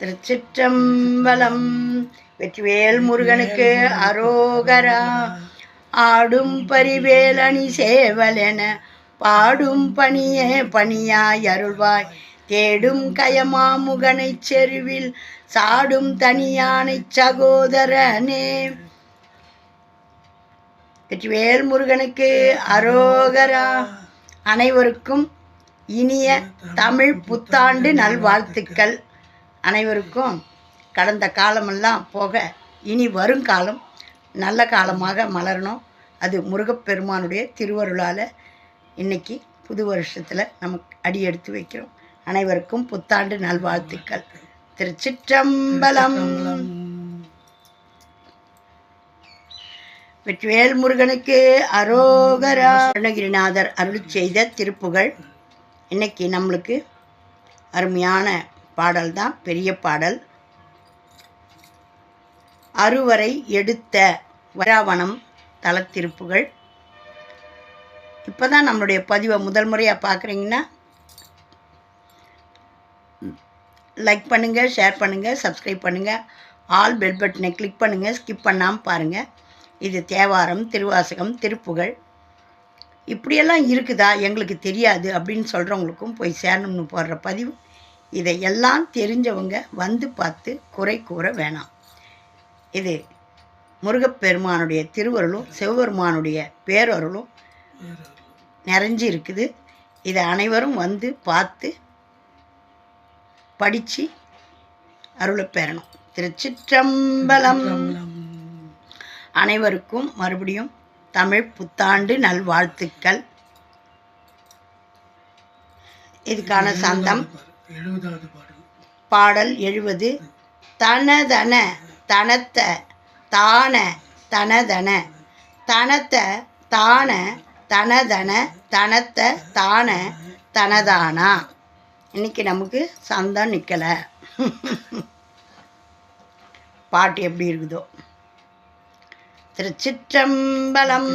திருச்சிற்றம்பலம். வெற்றிவேல் முருகனுக்கு அரோகரா. ஆடும் பரிவேலணி சேவலென பாடும் பணியே பணியாய் அருள்வாய். தேடும் கயமாமுகனை செருவில் சாடும் தனியானைச் சகோதரனே. வெற்றிவேல் முருகனுக்கு அரோகரா. அனைவருக்கும் இனிய தமிழ் புத்தாண்டு நல்வாழ்த்துக்கள். அனைவருக்கும் கடந்த காலமெல்லாம் போக இனி வருங்காலம் நல்ல காலமாக மலரணும். அது முருகப்பெருமானுடைய திருவருளால் இன்னைக்கு புது வருஷத்தில் நமக்கு அடி எடுத்து வைக்கிறோம். அனைவருக்கும் புத்தாண்டு நல்வாழ்த்துக்கள். திருச்சிற்றம்பலம். வெற்றிவேல் முருகனுக்கு அரோகரா. அருணகிரிநாதர் அருள் செய்த திருப்புகழ். இன்னைக்கு நம்மளுக்கு அருமையான பாடல் தான் பெரிய பாடல். அறுவரை எடுத்த வராவணம் தலத்திருப்புகள். இப்போ தான் நம்மளுடைய பதிவை முதல் முறையாக பார்க்குறீங்கன்னா லைக் பண்ணுங்கள் ஷேர் பண்ணுங்கள் சப்ஸ்கிரைப் பண்ணுங்கள் ஆல் பெல் பட்டனை கிளிக் பண்ணுங்கள் ஸ்கிப் பண்ணாமல் பாருங்கள் இது தேவாரம் திருவாசகம் திருப்புகள். இப்படியெல்லாம் இருக்குதா? எங்களுக்கு தெரியாது அப்படின்னு சொல்கிறவங்களுக்கும் போய் சேரணும்னு போடுற பதிவு. இதை எல்லாம் தெரிஞ்சவங்க வந்து பார்த்து குறை கூற வேணாம். இது முருகப்பெருமானுடைய திருவருளும் சிவபெருமானுடைய பேரருளும் நிறைஞ்சு இருக்குது இதை அனைவரும் வந்து பார்த்து படித்து அருளை பெறணும். திருச்சிற்றம்பலம். அனைவருக்கும் மறுபடியும் தமிழ் புத்தாண்டு நல்வாழ்த்துக்கள். இதுக்கான சந்தம். எழுபதாவது பாடல். பாடல் எழுவது தனதன தனத்த தான தனதன. தனத்த தான தனதன தனத்த தான தனதானா? இன்னைக்கு நமக்கு சந்தம் நிற்கலை பாட்டு எப்படி இருக்குதோ. திருச்சிற்றம்பலம்.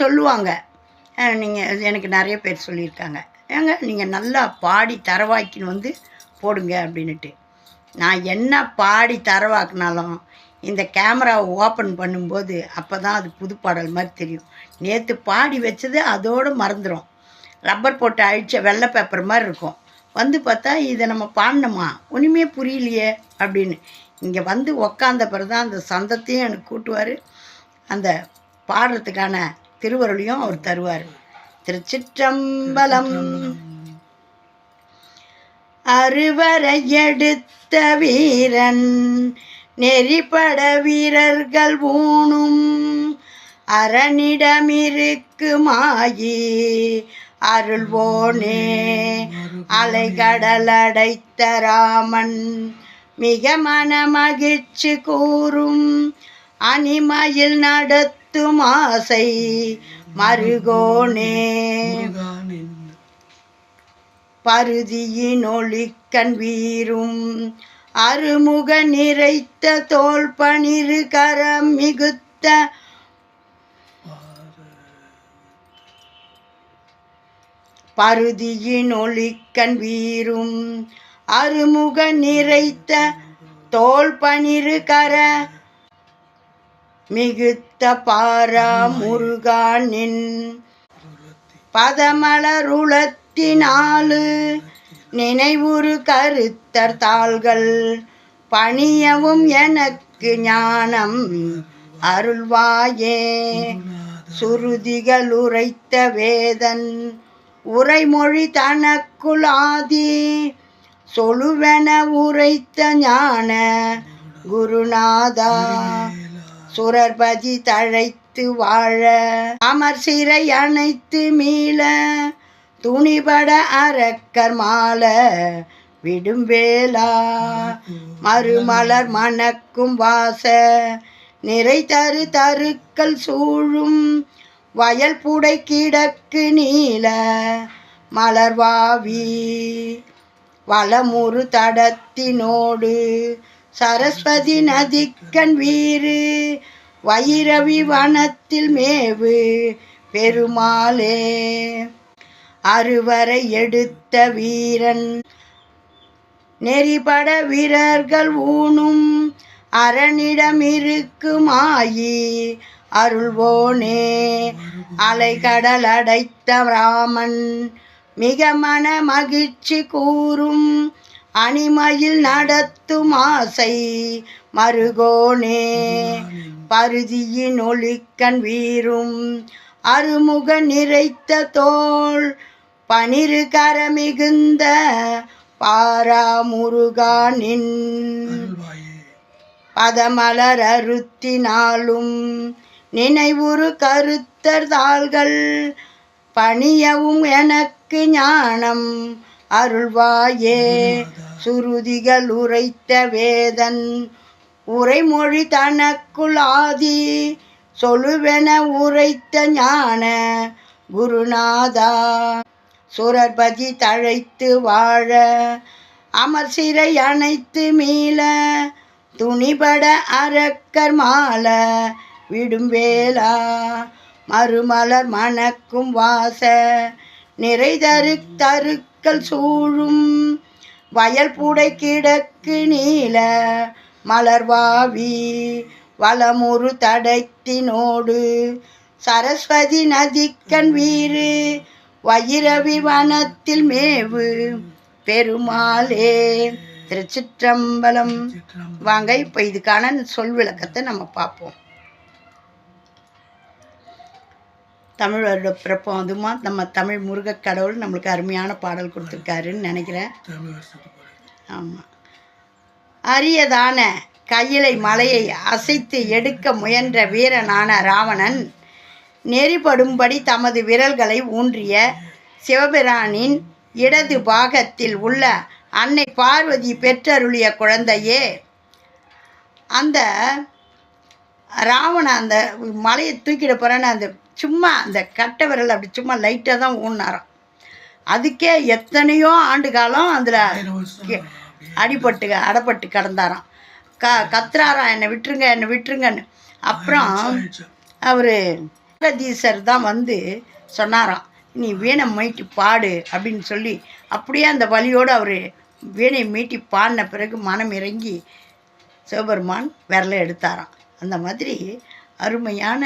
சொல்லுவாங்க. நீங்கள் எனக்கு நிறைய பேர் சொல்லியிருக்காங்க. ஏங்க நீங்கள் நல்லா பாடி தரவாக்கின்னு வந்து போடுங்க அப்படின்னுட்டு. நான் என்ன பாடி தரவாக்குனாலும் இந்த கேமராவை ஓப்பன் பண்ணும்போது அப்போ தான் அது புது பாடல் மாதிரி தெரியும். நேற்று பாடி வச்சது அதோடு மறந்துடும் ரப்பர் போட்டு அழிச்ச வெள்ளை பேப்பர் மாதிரி இருக்கும். வந்து பார்த்தா இதை நம்ம பாடணுமா? ஒன்றுமே புரியலையே அப்படின்னு. இங்கே வந்து உக்காந்த பிறகு தான் அந்த சந்தத்தையும் எனக்கு கூட்டுவார். அந்த பாடுறதுக்கான திருவருளையும் அவர் தருவார். திருச்சிற்றம்பலம். அறுவரை எடுத்த வீரன் நெறிப்பட வீரர்கள் ஊனும். அரணிடமிருக்கு மாயி அருள்வோனே அலைகடல் அடைத்த ராமன். மிக மனமகிழ்ச்சி கூறும் அணிமயில் நடத்தும் ஆசை மருகோனே. பருதியின் ஒளிக்கண் வீரும் அருமுக நிறைத்த தோல் பனிரு கரம் மிகுத்த பருதியின் ஒளிக்கண் வீரும் அருமுக நிறைத்த தோல் பனிரு கர மிகுத்த பாரா முருகானின் பதமலருளத்தினாலு நினைவுறு கருத்தர் தாள்கள் பணியவும் எனக்கு ஞானம் அருள்வாயே. சுருதிகள் உரைத்த வேதன் உரைமொழி தனக்குலாதி சொலுவென உரைத்த ஞான குருநாதா. சுரர்பதி தழைத்து வாழ அமர் சிறை அணைத்து மீள துணிபட அரக்கர் மால விடும் வேளா மறுமலர் மணக்கும் வாச நிறை தரு தருக்கள் சூழும் வயல் புடை கிடக்கு நீல மலர்வாவி வளமுறு தடத்தினோடு சரஸ்வதி நதிக்கண் வீறு வைரவி வனத்தில் மேவு பெருமாளே. அறுவரை எடுத்த வீரன் நெறிபட வீரர்கள் ஊனும் அரணிடமிருக்குமாயி அருள்வோனே. அலைகடல் அடைத்த ராமன் மிக மன மகிழ்ச்சி கூறும் அணிமயில் நடத்தும் ஆசை மருகோனே. பருதியின் ஒளிக்கண் வீரும் அருமுக நிறைத்த தோள் பனிரு கரமிகுந்த பாராமுருகானின் பதமலர் அறுத்தினாலும் நினைவுறு கருத்தர் தாள்கள் பணியவும் எனக்கு ஞானம் அருள்வாயே. சுருதிகள் உரைத்த வேதன். உரைமொழி தனக்குள் ஆதி. சொல்லுவென உரைத்த ஞான குருநாதா. சுரர்பதி தழைத்து வாழ. அமர் சிறை அணைத்து மீள. துணிபட அரக்கர் மால விடும் வேளா. மறுமலர் மணக்கும் வாச. நிறைதரு தருக்கள் சூழும். வயல் புடை கிடக்கு நீல மலர்வாவி வளமுறு தடத்தினோடு. சரஸ்வதி நதிக்கண் வீறு வயிரவி வனத்தில் மேவு பெருமாளே. திருச்சிற்றம்பலம். சிற்றம் வாங்க இப்போ இதுக்கான சொல் விளக்கத்தை நம்ம பார்ப்போம். தமிழ் வருட பிறப்போம் அதுமா நம்ம தமிழ் முருகக் கடவுள் நம்மளுக்கு அருமையான பாடல் கொடுத்துருக்காருன்னு நினைக்கிறேன். ஆமாம் அரியதான கையிலை மலையை அசைத்து எடுக்க முயன்ற வீரனான ராவணன் நெறிபடும்படி தமது விரல்களை ஊன்றிய சிவபிரானின் இடது பாகத்தில் உள்ள அன்னை பார்வதி பெற்றருளிய குழந்தையே அந்த ராவணன் அந்த மலையை தூக்கிட போகிறேன்னு அந்த சும்மா அந்த கட்டை விரல் அப்படி சும்மா லைட்டாக தான் ஊன்னாராம் அதுக்கே எத்தனையோ ஆண்டு காலம் அதில் அடிபட்டு அடப்பட்டு கிடந்தாராம். க கத்துறாராம் என்னை விட்டுருங்க என்னை விட்டுருங்கன்னு. அப்புறம் அவர் ஜெகதீசர் தான் வந்து சொன்னாராம் நீ வீணை மீட்டி பாடு அப்படின்னு சொல்லி அப்படியே அந்த வழியோடு அவர் வீணை மீட்டி பாடின பிறகு மனம் இறங்கி சிவபெருமான் விரலை எடுத்தாராம். அந்த மாதிரி அருமையான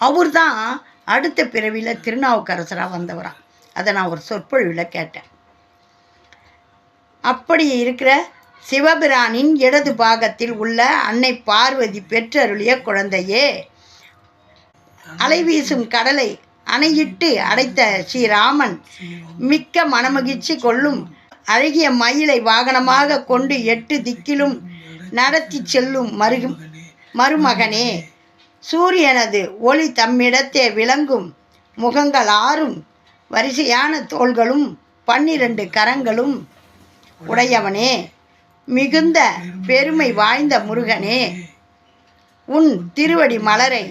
அவர் தான் அடுத்த பிறவியில் திருநாவுக்கரசராக வந்தவராம் அதை நான் ஒரு சொற்பொழிவில் கேட்டேன். அப்படி இருக்கிற சிவபிரானின் இடது பாகத்தில் உள்ள அன்னை பார்வதி பெற்றருளிய குழந்தையே அலைவீசும் கடலை அணையிட்டு அடைத்த ஸ்ரீராமன் மிக்க மனமகிழ்ச்சி கொள்ளும் அழகிய மயிலை வாகனமாக கொண்டு எட்டு திக்கிலும் நடத்தி செல்லும் மருகும் மருமகனே சூரியனது ஒளி தம்மிடத்தே விளங்கும் முகங்கள் ஆறும் வரிசையான தோள்களும் பன்னிரண்டு கரங்களும் உடையவனே மிகுந்த பெருமை வாய்ந்த முருகனே. உன் திருவடி மலரை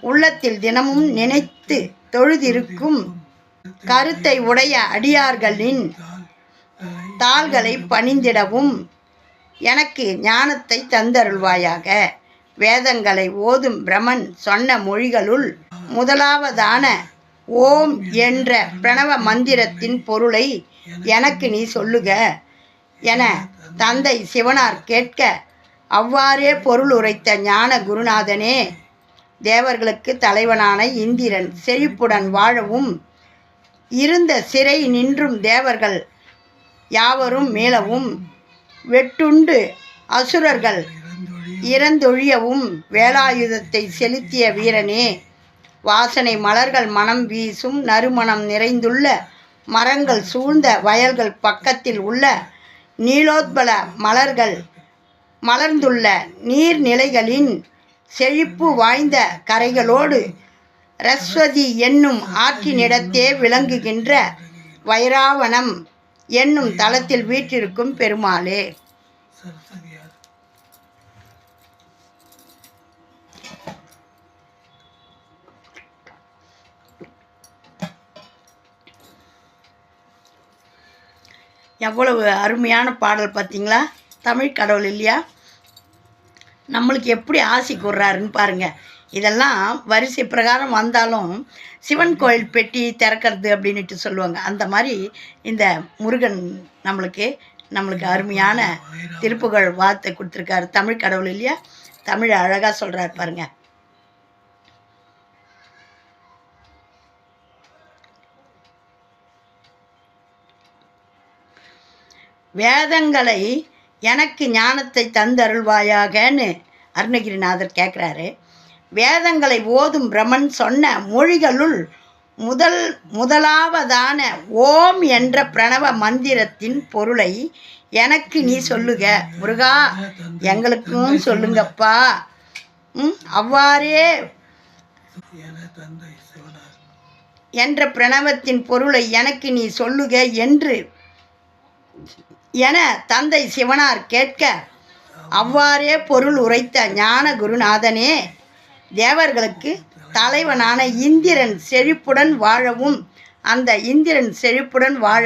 உள்ளத்தில் தினமும் நினைத்து தொழுதிருக்கும் கருத்தை உடைய அடியார்களின் தாள்களை பணிந்திடவும் எனக்கு ஞானத்தை தந்தருள்வாயாக. வேதங்களை ஓதும் பிரமன் சொன்ன மொழிகளுள் முதலாவதான ஓம் என்ற பிரணவ மந்திரத்தின் பொருளை எனக்கு நீ சொல்லுக என தந்தை சிவனார் கேட்க அவ்வாறே பொருள் உரைத்த ஞான குருநாதனே தேவர்களுக்கு தலைவனான இந்திரன் செழிப்புடன் வாழவும் இருந்த சிறை நின்றும் தேவர்கள் யாவரும் மீளவும் வெட்டுண்டு அசுரர்கள் இறந்தொழியவும் வேலாயுதத்தை செலுத்திய வீரனே வாசனை மலர்கள் மனம் வீசும் நறுமணம் நிறைந்துள்ள மரங்கள் சூழ்ந்த வயல்கள் பக்கத்தில் உள்ள நீலோத்பல மலர்கள் மலர்ந்துள்ள நீர்நிலைகளின் செழிப்பு வாய்ந்த கரைகளோடு ரஸ்வதி என்னும் ஆற்றினிடத்தே விளங்குகின்ற வைராவணம் என்னும் தளத்தில் வீற்றிருக்கும் பெருமாளே. எவ்வளவு அருமையான பாடல் பார்த்தீங்களா? தமிழ் கடவுள் இல்லையா? நம்மளுக்கு எப்படி ஆசை கூடுறாருன்னு பாருங்க. இதெல்லாம் வரிசை பிரகாரம் வந்தாலும் சிவன் கோயில் பெட்டி திறக்கிறது அப்படின்ட்டு சொல்லுவாங்க. அந்த மாதிரி இந்த முருகன் நம்மளுக்கு நம்மளுக்கு அருமையான திருப்புகழ் வார்த்தை கொடுத்துருக்காரு. தமிழ் கடவுள் இல்லையா? தமிழ் அழகாக சொல்கிறார் பாருங்கள் வேதங்களை எனக்கு ஞானத்தை தந்தருள்வாயாகன்னு அருணகிரிநாதர் கேட்குறாரு வேதங்களை ஓதும் பிரமன் சொன்ன மொழிகளுள் முதல் முதலாவதான ஓம் என்ற பிரணவ மந்திரத்தின் பொருளை எனக்கு நீ சொல்லுக. முருகா எங்களுக்கும் சொல்லுங்கப்பா. ம், அவ்வாறே என்ற பிரணவத்தின் பொருளை எனக்கு நீ சொல்லுக என்று என தந்தை சிவனார் கேட்க அவ்வாறே பொருள் உரைத்த ஞான குருநாதனே தேவர்களுக்கு தலைவனான இந்திரன் செழிப்புடன் வாழவும் அந்த இந்திரன் செழிப்புடன் வாழ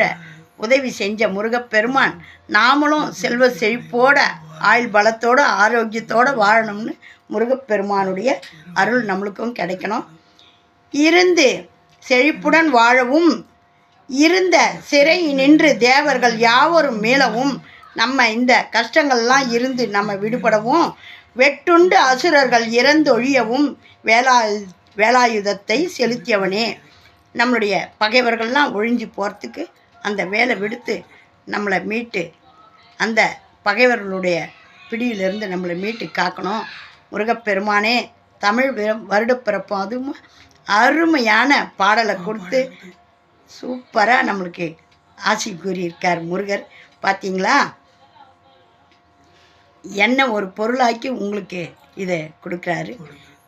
உதவி செஞ்ச முருகப்பெருமான் நாமளும் செல்வ செழிப்போட ஆயுள் பலத்தோடு ஆரோக்கியத்தோட வாழணும்னு முருகப்பெருமானுடைய அருள் நம்மளுக்கும் கிடைக்கணும். இருந்து செழிப்புடன் வாழவும் இருந்த சிறை நின்று தேவர்கள் யாவரும் மீளவும் நம்ம இந்த கஷ்டங்கள்லாம் இருந்து நம்ம விடுபடவும் வெட்டுண்டு அசுரர்கள் இறந்தொழியவும் வேலா வேலாயுதத்தை செலுத்தியவனே. நம்மளுடைய பகைவர்கள்லாம் ஒழிஞ்சு போகிறதுக்கு அந்த வேலை விடுத்து நம்மளை மீட்டு அந்த பகைவர்களுடைய பிடியிலிருந்து நம்மளை மீட்டு காக்கணும். முருகப்பெருமானே தமிழ் வருடப்பிறப்பும் அதுவும் அருமையான பாடலை கொடுத்து சூப்பராக நம்மளுக்கு ஆசி கூறியிருக்கார் முருகர். பார்த்தீங்களா என்ன ஒரு பொருளாக்கி உங்களுக்கு இதை கொடுக்குறாரு?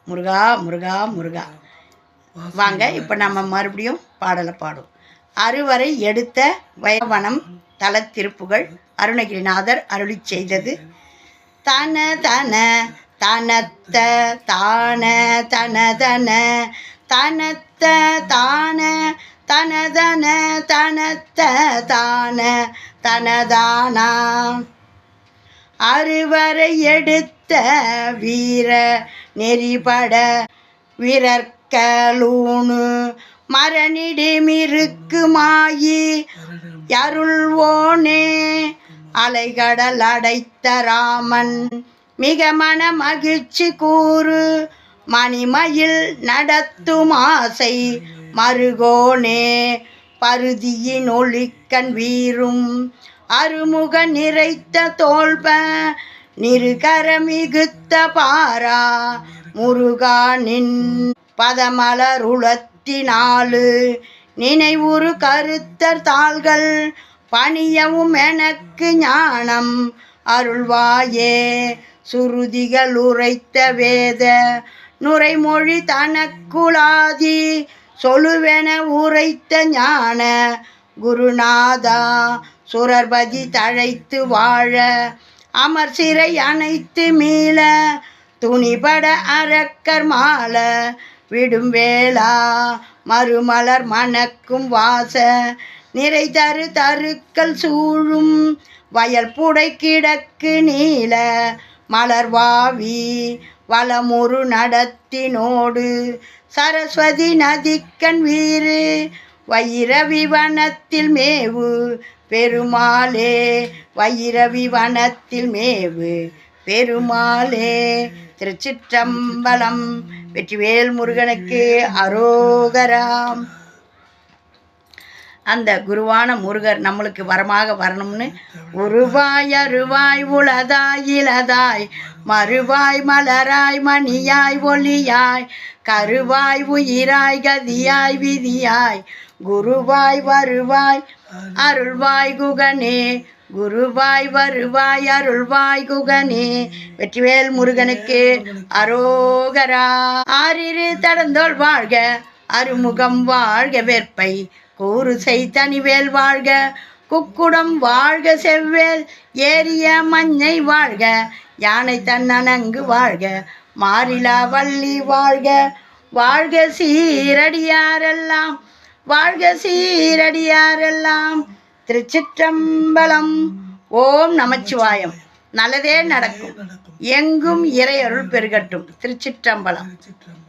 முருகா முருகா முருகா. வாங்க இப்போ நம்ம மறுபடியும் பாடலை பாடும் அறுவரை எடுத்த வயவனம் தல திருப்புகள் அருணகிரிநாதர் அருளி செய்தது. தன தன தனத்த தான தன தன. தனத்த தான தனதன தனத்த தான தனதானா. அறுவரை எடுத்த வீர நெறிபட வீரர்கலூனு மரணிடிமிருக்கு மாயி அருள்வோனே. அலைகடல் அடைத்த ராமன் மிக மன மகிழ்ச்சி கூறு மணிமயில் நடத்தும் ஆசை மருகோனே பருதியின் ஒளிக்கண் வீரும். அருமுக நிறைத்த தோல்ப நிருகர மிகுத்த பாரா. முருகானின் பதமலருளத்தினாலு நினைவுறு கருத்தர் தாள்கள் பணியவும் எனக்கு ஞானம். அருள்வாயே சுருதிகள் உரைத்த வேத நுரைமொழி தனக்குலாதி. சொல்லுவென உரைத்த ஞான குருநாதா. சுரர்பதி தழைத்து வாழ அமர் சிறை அனைத்து மீள துணிபட அரக்கர் மால விடும் வேளா. மறுமலர் மணக்கும் வாச நிறை தரு தருக்கள் சூழும் வயல் புடை கிடக்கு நீல மலர்வாவி வளமுறு நடத்தினோடு சரஸ்வதி நதிக்கண் வீறு வைரவி வனத்தில் மேவு பெருமாளே வைரவி வனத்தில் மேவு பெருமாளே. திருச்சிற்றம்பலம் வெற்றிவேல் முருகனுக்கு அரோகராம். அந்த குருவான முருகர் நம்மளுக்கு வரமாக வரணும்னு உருவாய் அருவாய் உளதாய் இளதாய் மறுவாய் மலராய் மணியாய் ஒளியாய் கருவாய் உயிராய் கதியாய் விதியாய் குருவாய் வருவாய் அருள்வாய் குகனே குருவாய் வருவாய் அருள்வாய் குகனே. வெற்றிவேல் முருகனுக்கு அரோகரா. ஆறிரு தடந்தோள் வாழ்க அருமுகம் வாழ்க வேற்பை. கூறுசை தனிவேல் வாழ்க குக்குடம் வாழ்க செவ்வேல் ஏரிய மஞ்சை வாழ்க யானை தன்னனங்கு வாழ்க மாறிலா வள்ளி வாழ்க. வாழ்க சீரடியாரெல்லாம் வாழ்க சீரடியாரெல்லாம். திருச்சிற்றம்பலம் ஓம் நமச்சிவாயம். நல்லதே நடக்கும். எங்கும் இறையருள் பெருகட்டும். திருச்சிற்றம்பலம் திருச்சிற்றம்பலம்.